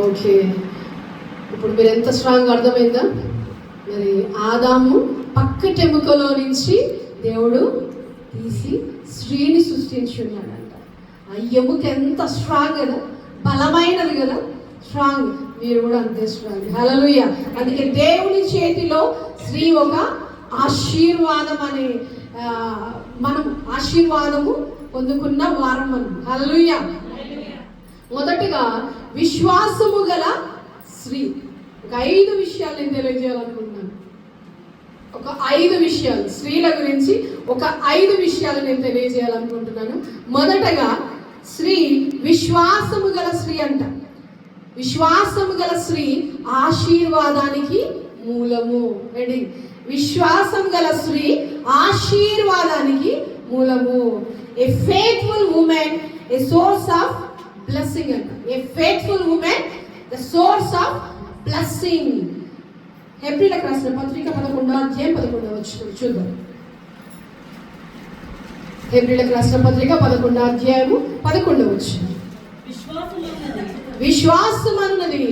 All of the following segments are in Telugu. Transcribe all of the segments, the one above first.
ఓకే. ఇప్పుడు మీరు ఎంత స్ట్రాంగ్ అర్థమైందా? మరి ఆదాము పక్కటెముకలో నుంచి దేవుడు తీసి స్త్రీని సృష్టించున్నాడంట. ఆ ఎముక ఎంత స్ట్రాంగ్ కదా? బలమైనది కదా? స్ట్రాంగ్ మీరు కూడా అంతే స్ట్రాంగ్ హలలుయ అందుకే దేవుని చేతిలో స్త్రీ ఒక ఆశీర్వాదం అనే మనం ఆశీర్వాదము పొందుకున్న వారం మనం. హలలుయ మొదటగా విశ్వాసము గల స్త్రీ. ఒక ఐదు విషయాలు నేను తెలియజేయాలనుకుంటున్నాను. ఒక ఐదు విషయాలు స్త్రీల గురించి ఒక ఐదు విషయాలు నేను తెలియజేయాలనుకుంటున్నాను. మొదటగా స్త్రీ విశ్వాసము గల స్త్రీ అంట. విశ్వాసము గల స్త్రీ ఆశీర్వాదానికి మూలము. రెడీ విశ్వాసం గల స్త్రీ ఆశీర్వాదానికి మూలము. A faithful woman a source of blessing అంట a faithful woman the source of blessing హెబ్రిలకు రాసిన పత్రిక పదకొండో అధ్యాయం పదకొండవ వచ్చిన చూద్దాం. హెబ్రిలకు రాసిన పత్రిక పదకొండో అధ్యాయము పదకొండవ వచ్చిన విశ్వాసమున్నది విశ్వాసం అన్నది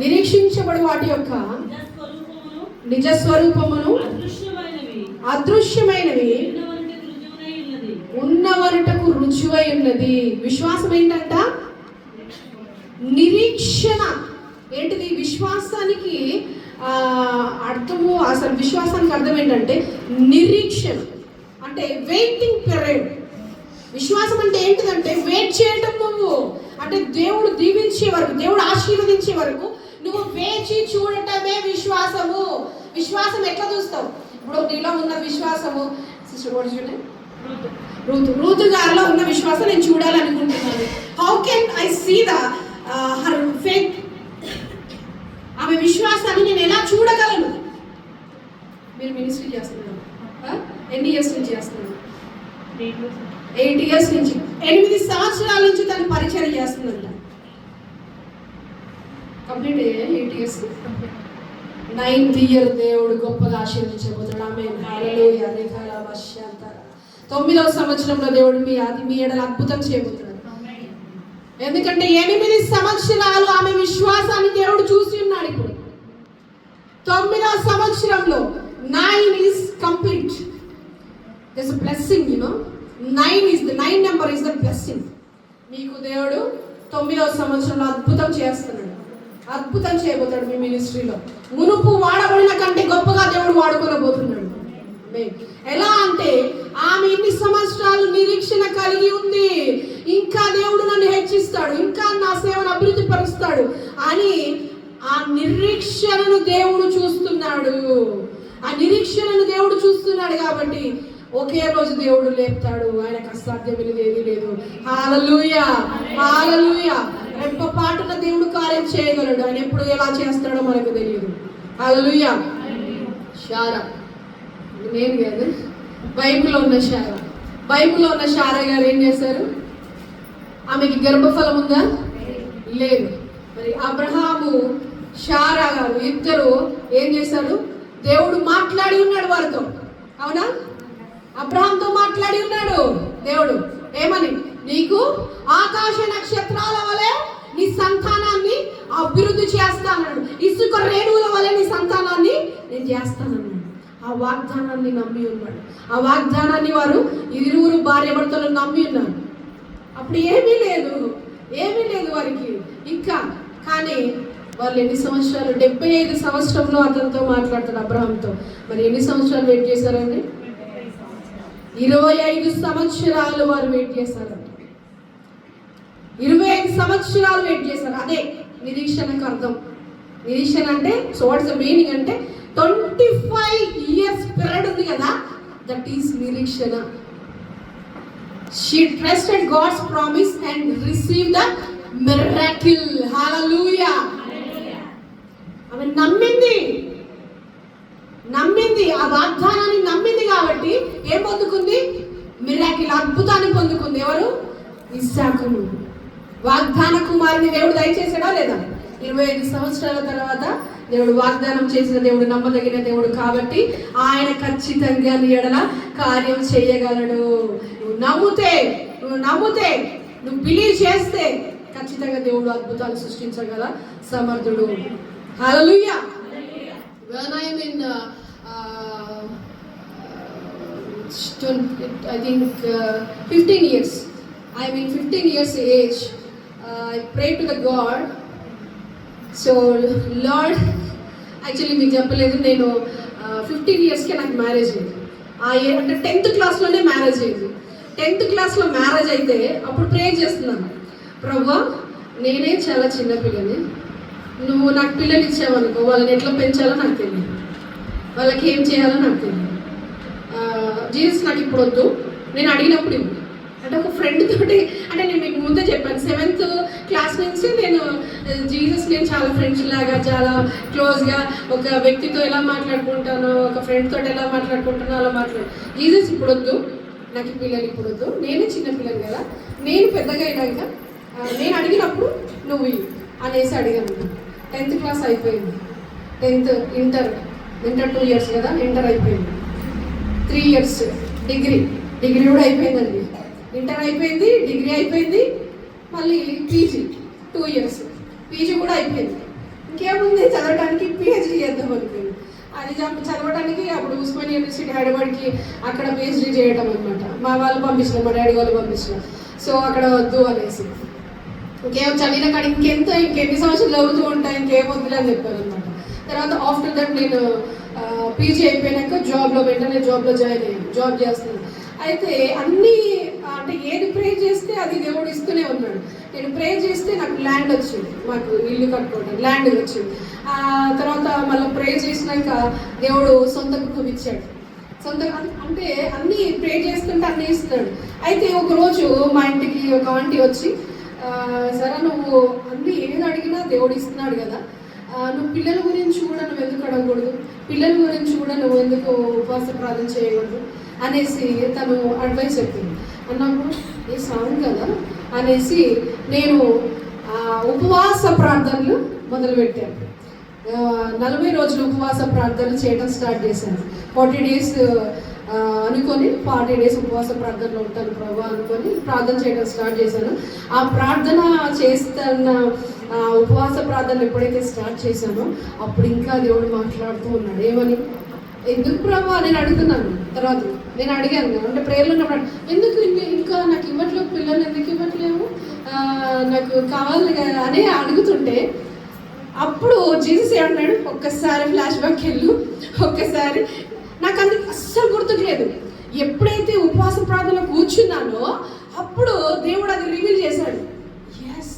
నిరీక్షించబడి వాటి యొక్క నిజ స్వరూపమును అదృశ్యమైనవి. ఉన్నవరటకు రుజువై ఉన్నది. విశ్వాసం ఏంటంట నిరీక్షణ. ఏంటిది? విశ్వాసానికి అర్థము అసలు విశ్వాసానికి అర్థం ఏంటంటే నిరీక్షణ. అంటే వెయిటింగ్ పీరియడ్ విశ్వాసం అంటే ఏంటిదంటే వెయిట్ చేయటం నువ్వు. అంటే దేవుడు దీవించే వరకు దేవుడు ఆశీర్వదించే వరకు నువ్వు వేచి చూడటమే విశ్వాసము. విశ్వాసం ఎట్లా చూస్తావు? ఇప్పుడు నీలో ఉన్న విశ్వాసము. సిస్టర్ కూడా చూడండి రూతు. రూతు. గారిలో ఉన్న విశ్వాసం నేను చూడాలనుకుంటున్నాను. How can I see the her faith ఆమె విశ్వాసాన్ని నేను ఎలా చూడగలను? మీరు మినిస్ట్రీ చేస్తున్నారు. ఎన్ని ఇయర్స్ నుంచి చేస్తున్నారు? ఎయిట్ ఇయర్స్ నుంచి. ఎనిమిది సంవత్సరాల నుంచి తను పరిచయం చేస్తుందంట కంప్లీట్ అయ్యాయి? ఎయిట్ ఇయర్స్ నైన్త్ ఇయర్ దేవుడు గొప్పగా ఆశీర్వదించబోతున్నాడు. ఆమె హల్లెలూయా రేఖాల వర్షాంతర తొమ్మిదవ సంవత్సరంలో దేవుడు మీ అది మీ ఎడల అద్భుతం చేయబోతున్నాడు. ఎందుకంటే ఎనిమిది సంవత్సరాలు ఆమె విశ్వాసాన్ని దేవుడు చూసి ఉన్నాడు ఇప్పుడు. తొమ్మిదవ సంవత్సరంలో nine is complete this blessing you know nine is the nine number is the blessing మీకు దేవుడు తొమ్మిదవ సంవత్సరంలో అద్భుతం చేస్తున్నాడు. అద్భుతం చేయబోతాడు మీ మినిస్ట్రీలో మునుపు వాడబడిన కంటే గొప్పగా దేవుడు వాడుకోనబోతున్నాడు. ఎలా అంటే ఆమె ఇన్ని సంవత్సరాలు నిరీక్షణ కలిగి ఉంది. ఇంకా దేవుడు నన్ను హెచ్చిస్తాడు. ఇంకా నా సేవను అభివృద్ధి పరుస్తాడు అని ఆ నిరీక్షణను దేవుడు చూస్తున్నాడు. ఆ నిరీక్షణను దేవుడు చూస్తున్నాడు కాబట్టి ఒకే రోజు దేవుడు లేపుతాడు. ఆయనకు అసాధ్యమైనది ఏది లేదు. హాలలుయ హాలలుయ రెప్ప పాటున దేవుడు కార్యం చేయగలడు. ఆయన ఎప్పుడు ఎలా చేస్తాడో మనకు తెలియదు. హాలలుయ షారా! నేను కాదు. బైబిల్లో ఉన్న శార బైబిల్లో ఉన్న శార గారు ఏం చేశారు? ఆమెకి గర్భఫలం ఉందా? లేదు. మరి అబ్రహాము షారా గారు ఇద్దరు ఏం చేశారు? దేవుడు మాట్లాడి ఉన్నాడు వారితో. అవునా? అబ్రహాంతో మాట్లాడి ఉన్నాడు దేవుడు. ఏమని? నీకు ఆకాశ నక్షత్రాల వలె నీ సంతానాన్ని అభివృద్ధి చేస్తానన్నాడు. ఇసుక రేణువుల వలె నీ సంతానాన్ని నేను చేస్తానన్నాడు. ఆ వాగ్దానాన్ని నమ్మి ఉన్నాడు. ఆ వాగ్దానాన్ని వారు ఇరువురు భార్య భర్తలు నమ్మి ఉన్నారు. అప్పుడు ఏమీ లేదు. ఏమీ లేదు వారికి. ఇంకా కానీ వాళ్ళు ఎన్ని సంవత్సరాలు డెబ్బై ఐదు సంవత్సరంలో అతనితో మాట్లాడతాడు అబ్రహంతో. మరి ఎన్ని సంవత్సరాలు వెయిట్ చేశారండి? ఇరవై ఐదు సంవత్సరాలు వారు వెయిట్ చేశారంట. ఇరవై ఐదు సంవత్సరాలు వెయిట్ చేశారు. అదే నిరీక్షణకు అర్థం. నిరీక్షణ అంటే సో వాట్స్ ద మీనింగ్ అంటే ట్వంటీ ఫైవ్ ఇయర్స్ పీరియడ్ ఉంది కదా? దట్ ఈస్ నిరీక్షణ she trusted God's promise and receive the miracle hallelujah ఆమె నమ్మింది. నమ్మింది. ఆ వాగ్దానాన్ని నమ్మింది కాబట్టి ఏం పొందుకుంది? మిరాకిల్ అద్భుతాన్ని పొందుకుంది. ఎవరు? ఇస్సాకును. వాగ్దాన కుమారుని దేవుడు దయచేసాడా లేదా? ఇరవై ఐదు సంవత్సరాల తర్వాత దేవుడు వాగ్దానం చేసిన దేవుడు నమ్మదగిన దేవుడు కాబట్టి ఆయన ఖచ్చితంగా నీ ఎడల కార్యం చేయగలడు. నువ్వు నమ్ముతే నువ్వు నమ్ముతే నువ్వు బిలీవ్ చేస్తే ఖచ్చితంగా దేవుడు అద్భుతాలు సృష్టించగల సమర్థుడు. Hallelujah when I'm in uh, uh, twen- I think uh, 15 years. I'm in 15 years so Lord uh, actually మీకు చెప్పలేదు నేను ఫిఫ్టీన్ ఇయర్స్కే నాకు మ్యారేజ్ అయింది. ఆ ఇయర్ అంటే టెన్త్ క్లాస్లోనే మ్యారేజ్ అయింది. టెన్త్ క్లాస్లో మ్యారేజ్ అయితే అప్పుడు ప్రే చేస్తున్నాను. ప్రభా నేనే చాలా చిన్న పిల్లని. నువ్వు నాకు పిల్లలు ఇచ్చావనుకో వాళ్ళని ఎట్లా పెంచాలో నాకు తెలియదు. వాళ్ళకి ఏం చేయాలో నాకు తెలియదు. జీన్స్ నాకు ఇప్పుడు వద్దు. నేను అడిగినప్పుడు ఇవ్వు. అంటే ఒక ఫ్రెండ్ తోటి అంటే నేను మీకు ముందే చెప్పాను సెవెంత్ క్లాస్ నుంచి నేను జీసస్ నేను చాలా ఫ్రెండ్స్ లాగా చాలా క్లోజ్గా ఒక వ్యక్తితో ఎలా మాట్లాడుకుంటానో ఒక ఫ్రెండ్ తోటి ఎలా మాట్లాడుకుంటానో అలా మాట్లాడు. జీసస్ ఇప్పుడు వద్దు నాకు పిల్లలు ఇప్పుడు వద్దు. నేనే చిన్న పిల్లలు కదా. నేను పెద్దగా అయినాక నేను అడిగినప్పుడు నువ్వు అనేసి అడిగాను. టెన్త్ క్లాస్ అయిపోయింది. Tenth inter inter two years కదా ఇంటర్ అయిపోయింది. త్రీ ఇయర్స్ డిగ్రీ డిగ్రీ కూడా అయిపోయిందండి. ఇంటర్ అయిపోయింది డిగ్రీ అయిపోయింది మళ్ళీ పీజీ టూ ఇయర్స్ పీజీ కూడా అయిపోయింది. ఇంకేముంది? చదవడానికి పిహెచ్డీ చేద్దాం అనుకుంది. అది చదవడానికి అప్పుడు ఉస్మాన్ యూనివర్సిటీ హైదరాబాద్కి అక్కడ పిహెచ్డీ చేయడం అనమాట మా వాళ్ళు పంపించిన మా డాడీ వాళ్ళు పంపించిన సో అక్కడ వద్దు అనేసి. ఇంకేం చదివిన కాడ ఇంకెంత ఇంకెన్ని సంవత్సరాలు చదువుతూ ఉంటాయి ఇంకేం వద్దులే అని చెప్పారు అనమాట తర్వాత ఆఫ్టర్ దట్ నేను పీజీ అయిపోయాక జాబ్లో వెంటనే జాబ్లో జాయిన్ అయ్యాను. జాబ్ చేస్తున్నాను. అయితే అన్నీ అంటే ఏది ప్రే చేస్తే అది దేవుడు ఇస్తూనే ఉన్నాడు. నేను ప్రే చేస్తే నాకు ల్యాండ్ వచ్చింది. మాకు ఇల్లు కట్టుకోవడం ల్యాండ్ వచ్చింది. ఆ తర్వాత మళ్ళీ ప్రే చేసినాక దేవుడు సొంత కుటుంబం ఇచ్చాడు. సొంత అంటే అన్నీ ప్రే చేస్తుంటే అన్నీ ఇస్తున్నాడు. అయితే ఒక రోజు మా ఇంటికి ఒక ఆంటీ వచ్చి సరే నువ్వు అన్నీ ఏది అడిగినా దేవుడు ఇస్తున్నాడు కదా. నువ్వు పిల్లల గురించి కూడా నువ్వు ఎందుకు అడగకూడదు? పిల్లల గురించి కూడా నువ్వు ఎందుకు ఉపవాస ప్రార్థన చేయకూడదు? అనేసి తను అడ్వైస్ చెప్పింది. అన్నప్పుడు ఏ సాంగ్ కదా? అనేసి నేను ఉపవాస ప్రార్థనలు మొదలుపెట్టాను. నలభై రోజులు ఉపవాస ప్రార్థనలు చేయడం స్టార్ట్ చేశాను. ఫార్టీ డేస్ అనుకొని ఫార్టీ డేస్ ఉపవాస ప్రార్థనలో ఉంటాను ప్రభు అనుకొని ప్రార్థన చేయడం స్టార్ట్ చేశాను. ఆ ప్రార్థన చేస్తున్న ఉపవాస ప్రార్థనలు ఎప్పుడైతే స్టార్ట్ చేశానో అప్పుడు ఇంకా దేవుడు మాట్లాడుతూ ఉన్నాడు. ఏమని? ఎందుకు ప్రభా? నేను అడుగుతున్నాను. తర్వాత నేను అడిగాను. అంటే ప్రేయర్లో ఉన్నప్పుడు ఎందుకు ఇంకా నాకు ఇవ్వట్లేదు? పిల్లలు ఎందుకు ఇవ్వట్లేము నాకు కావాలి కదా అని అడుగుతుంటే అప్పుడు జీసస్ ఏమన్నాడు ఒక్కసారి ఫ్లాష్ బ్యాక్ వెళ్ళు. ఒక్కసారి. నాకు అందుకు అస్సలు గుర్తుకులేదు ఎప్పుడైతే ఉపవాస ప్రార్థన కూర్చున్నానో అప్పుడు దేవుడు అది రివీల్ చేశాడు. ఎస్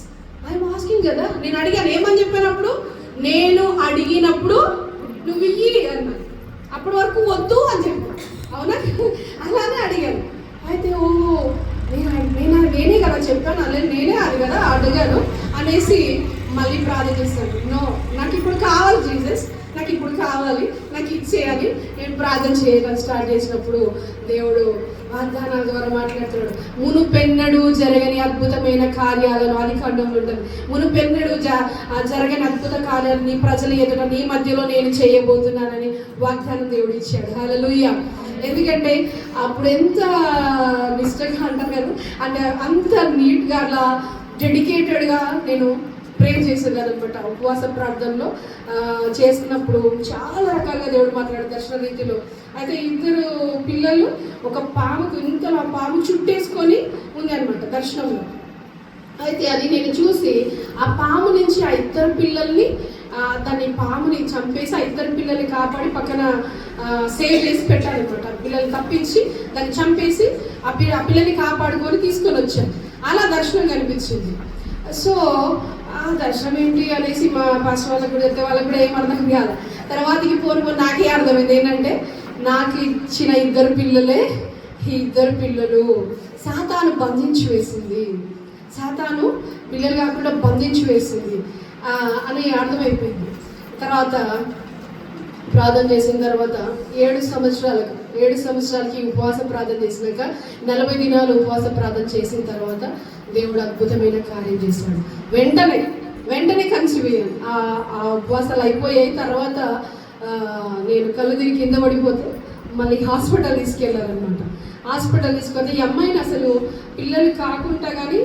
ఐఎమ్ ఆస్కింగ్ కదా. నేను అడిగాను. ఏమని చెప్పినప్పుడు నేను అడిగినప్పుడు నువ్వు ఇయ్యి అన్నా అప్పటి వరకు వద్దు అని చెప్పాను అవునా? అలానే అడిగాను అయితే ఓ నేను నేను నేనే కదా చెప్పాను. అలా నేనే అది కదా అడిగాను అనేసి మళ్ళీ ప్రార్థిస్తాను నో నాకు ఇప్పుడు కావాలి జీసస్. నాకు ఇప్పుడు కావాలి. నాకు ఇచ్చేయాలి నేను ప్రార్థన చేయడం స్టార్ట్ చేసినప్పుడు దేవుడు వాగ్దానాల ద్వారా మాట్లాడుతున్నాడు. మునుపెన్నడు జరగని అద్భుతమైన కార్యాలను అది ఖండంలో ఉంటుంది మునుపెన్నడు జ జరగని అద్భుత కార్యాలను నీ ప్రజల ఎదుట నీ మధ్యలో నేను చేయబోతున్నానని వాగ్దానం దేవుడు ఇచ్చాడు. లూయ ఎందుకంటే అప్పుడు ఎంత నిష్టగా అంటారు కదా? అంటే అంత నీట్గా అలా డెడికేటెడ్గా నేను ప్రే చేసేదాన్ని అనమాట. ఉపవాస ప్రార్థనలో చేసినప్పుడు చేస్తున్నప్పుడు చాలా రకాలుగా దేవుడు మాట్లాడే దర్శన రీతిలో. అయితే ఇద్దరు పిల్లలు ఒక పాముకు ఇంతలో ఆ పాము చుట్టేసుకొని ఉంది అనమాట దర్శనంలో. అయితే అది నేను చూసి ఆ పాము నుంచి ఆ ఇద్దరు పిల్లల్ని ఆ, దాన్ని పాముని చంపేసి ఆ ఇద్దరు పిల్లల్ని కాపాడి పక్కన సేవ్ చేసి పెట్టారనమాట పిల్లల్ని తప్పించి దాన్ని చంపేసి ఆ పిల్ల ఆ పిల్లని కాపాడుకొని తీసుకొని వచ్చాను అలా దర్శనం కనిపించింది. సో దర్శనం ఏంటి అనేసి మా పాస్టర్ వాళ్ళకి కూడా చెప్తే వాళ్ళకి కూడా ఏం అర్థం కాదు. తర్వాతకి పోను నాకే అర్థమైంది ఏంటంటే నాకు ఇచ్చిన ఇద్దరు పిల్లలే ఈ ఇద్దరు పిల్లలు సాతాను బంధించి వేసింది. సాతాను పిల్లలు కాకుండా బంధించి వేసింది. అని అర్థమైపోయింది. తర్వాత ప్రార్థన చేసిన తర్వాత ఏడు సంవత్సరాలకు ఏడు సంవత్సరాలకి ఉపవాస ప్రార్థన చేసినాక నలభై దినాలు ఉపవాస ప్రార్థన చేసిన తర్వాత దేవుడు అద్భుతమైన కార్యం చేశాడు. వెంటనే వెంటనే కన్సీవ్ అయ్యాను ఆ ఉపవాసాలు అయిపోయాయి. తర్వాత నేను కళ్ళు తిరిగి కింద పడిపోతే మళ్ళీ హాస్పిటల్ తీసుకెళ్ళారనమాట హాస్పిటల్ తీసుకొని ఈ అమ్మాయిని అసలు పిల్లలు కాకుండా కానీ